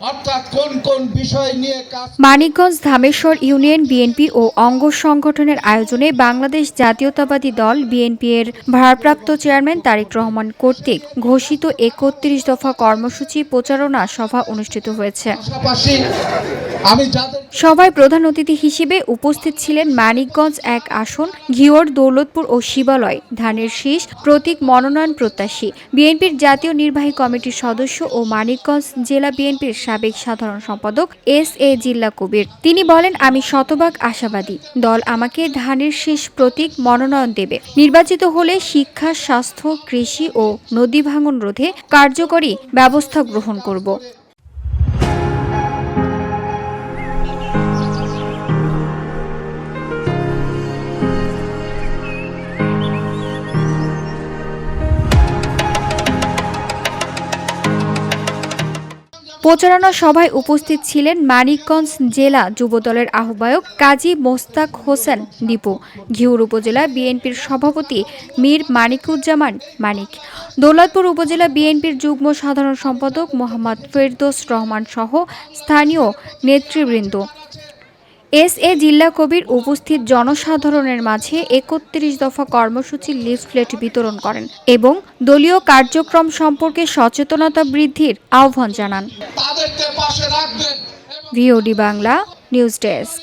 অর্থাৎ কোন কোন বিষয় নিয়ে কাজ মানিকগঞ্জ ধামেশ্বর ইউনিয়ন বিএনপি ও অঙ্গ সংগঠনের আয়োজনে বাংলাদেশ জাতীয়তাবাদী দল বিএনপি এর ভারপ্রাপ্ত চেয়ারম্যান তারেক রহমান কর্তৃক ঘোষিত একত্রিশ দফা কর্মসূচি প্রচারণা সভা অনুষ্ঠিত হয়েছে। সভায় প্রধান অতিথি হিসেবে উপস্থিত ছিলেন মানিকগঞ্জ এক আসন, ঘিওর, দৌলতপুর ও শিবালয়। ধানের শীষ, প্রতীক মনোনয়ন প্রত্যাশী। বিএনপির জাতীয় নির্বাহী কমিটির সদস্য ও মানিকগঞ্জ জেলা বিএনপির সাবেক সাধারণ সম্পাদক এস এ জিল্লা কবির। তিনি বলেন, আমি শতভাগ আশাবাদী। দল আমাকে ধানের শীষ, প্রতীক মনোনয়ন দেবে। নির্বাচিত হলে শিক্ষা, স্বাস্থ্য, কৃষি ও নদী ভাঙন রোধে কার্যকরী ব্যবস্থা গ্রহণ করব। প্রচারণা সভায় উপস্থিত ছিলেন মানিকগঞ্জ জেলা যুবদলের আহ্বায়ক কাজী মোস্তাক হোসেন দীপু ঘিউর উপজেলা বিএনপির সভাপতি মীর মানিকুজ্জামান মানিক, দৌলতপুর উপজেলা বিএনপির যুগ্ম সাধারণ সম্পাদক মোহাম্মদ ফেরদোস রহমান সহ স্থানীয় নেতৃবৃন্দ। এস এ জিল্লা কবির উপস্থিত জনসাধারণের মাঝে একত্রিশ দফা কর্মসূচির লিফলেট বিতরণ করেন এবং দলীয় কার্যক্রম সম্পর্কে সচেতনতা বৃদ্ধির আহ্বান জানান। Bangla news desk.